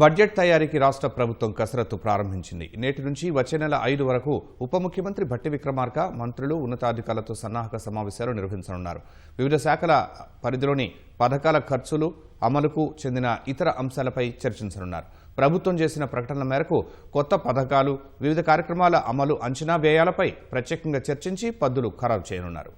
Budget తయారీకి రాష్ట్ర ప్రభుత్వం కసరత్తు ప్రారంభించింది. నేటి నుంచి వచ్చే నెల ఐదు వరకు ఉప ముఖ్యమంత్రి భట్టి విక్రమార్క మంత్రులు ఉన్నతాధికారులతో సన్నాహక సమావేశాలు నిర్వహించనున్నారు. వివిధ శాఖల పరిధిలోని పథకాల ఖర్చులు అమలుకు చెందిన ఇతర అంశాలపై చర్చించనున్నారు. ప్రభుత్వం చేసిన ప్రకటనల మేరకు కొత్త పథకాలు వివిధ కార్యక్రమాల అమలు అంచనా వ్యయాలపై ప్రత్యేకంగా చర్చించి పద్దులు ఖరారు చేయనున్నారు.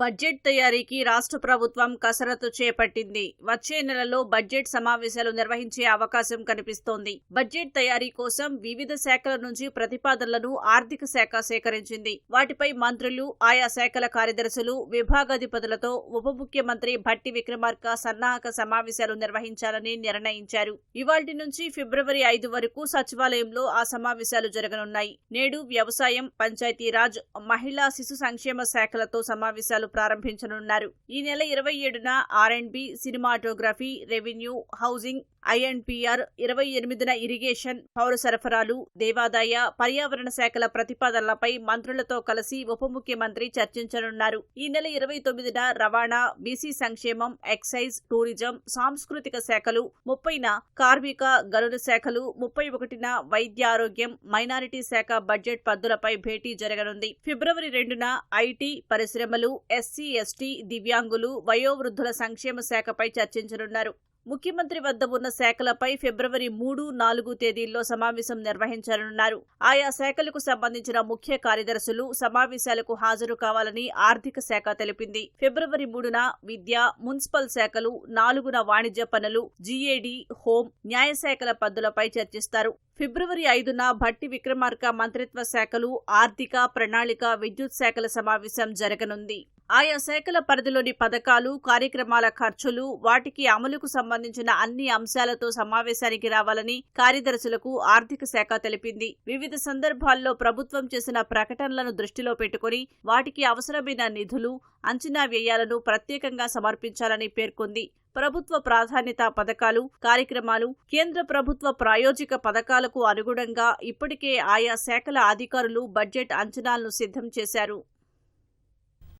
బడ్జెట్ తయారీకి రాష్ట్ర ప్రభుత్వం కసరత్తు చేపట్టింది. వచ్చే నెలలో బడ్జెట్ సమావేశాలు నిర్వహించే అవకాశం కనిపిస్తోంది. బడ్జెట్ తయారీ కోసం వివిధ శాఖల నుంచి ప్రతిపాదనలను ఆర్థిక శాఖ సేకరించింది. వాటిపై మంత్రులు ఆయా శాఖల కార్యదర్శులు విభాగాధిపతులతో ఉప ముఖ్యమంత్రి భట్టి విక్రమార్క సన్నాహక సమావేశాలు నిర్వహించాలని నిర్ణయించారు. ఇవాటి నుంచి ఫిబ్రవరి ఐదు వరకు సచివాలయంలో ఆ సమావేశాలు జరగనున్నాయి. నేడు వ్యవసాయం పంచాయతీరాజ్ మహిళా శిశు సంక్షేమ శాఖలతో సమావేశాలు ప్రారంభించనున్నారు. ఈ నెల ఇరవై ఏడున R and B cinematography revenue housing INPR ఇరవై ఎనిమిదిన ఇరిగేషన్ పౌర సరఫరాలు దేవాదాయ పర్యావరణ శాఖల ప్రతిపాదనలపై మంత్రులతో కలిసి ఉప ముఖ్యమంత్రి చర్చించనున్నారు. ఈ నెల ఇరవై తొమ్మిదిన రవాణా బీసీ సంక్షేమం ఎక్సైజ్ టూరిజం సాంస్కృతిక శాఖలు ముప్పైన కార్మిక గనుల శాఖలు ముప్పై ఒకటిన వైద్య ఆరోగ్యం మైనారిటీ శాఖ బడ్జెట్ పద్దులపై భేటీ జరగనుంది. ఫిబ్రవరి రెండున ఐటీ పరిశ్రమలు ఎస్సీ ఎస్టీ దివ్యాంగులు వయోవృద్ధుల సంక్షేమ శాఖపై చర్చించనున్నారు. ముఖ్యమంత్రి వద్ద ఉన్న శాఖలపై ఫిబ్రవరి మూడు నాలుగు తేదీల్లో సమావేశం నిర్వహించనున్నారు. ఆయా శాఖలకు సంబంధించిన ముఖ్య కార్యదర్శులు సమావేశాలకు హాజరు కావాలని ఆర్థిక శాఖ తెలిపింది. ఫిబ్రవరి మూడున విద్య మున్సిపల్ శాఖలు నాలుగున వాణిజ్య పనులు జీఏడీ హోం న్యాయశాఖల పద్దులపై చర్చిస్తారు. ఫిబ్రవరి ఐదున భట్టి విక్రమార్క మంత్రిత్వ శాఖలు ఆర్థిక ప్రణాళిక విద్యుత్ శాఖల సమావేశం జరగనుంది. ఆయా శాఖల పరిధిలోని పథకాలు కార్యక్రమాల ఖర్చులు వాటికి అమలుకు సంబంధించిన అన్ని అంశాలతో సమావేశానికి రావాలని కార్యదర్శులకు ఆర్థిక శాఖ తెలిపింది. వివిధ సందర్భాల్లో ప్రభుత్వం చేసిన ప్రకటనలను దృష్టిలో పెట్టుకుని వాటికి అవసరమైన నిధులు అంచనా వ్యయాలను ప్రత్యేకంగా సమర్పించాలని పేర్కొంది. ప్రభుత్వ ప్రాధాన్యత పథకాలు కార్యక్రమాలు కేంద్ర ప్రభుత్వ ప్రాయోజిక పథకాలకు అనుగుణంగా ఇప్పటికే ఆయా శాఖల అధికారులు బడ్జెట్ అంచనాలను సిద్ధం చేశారు.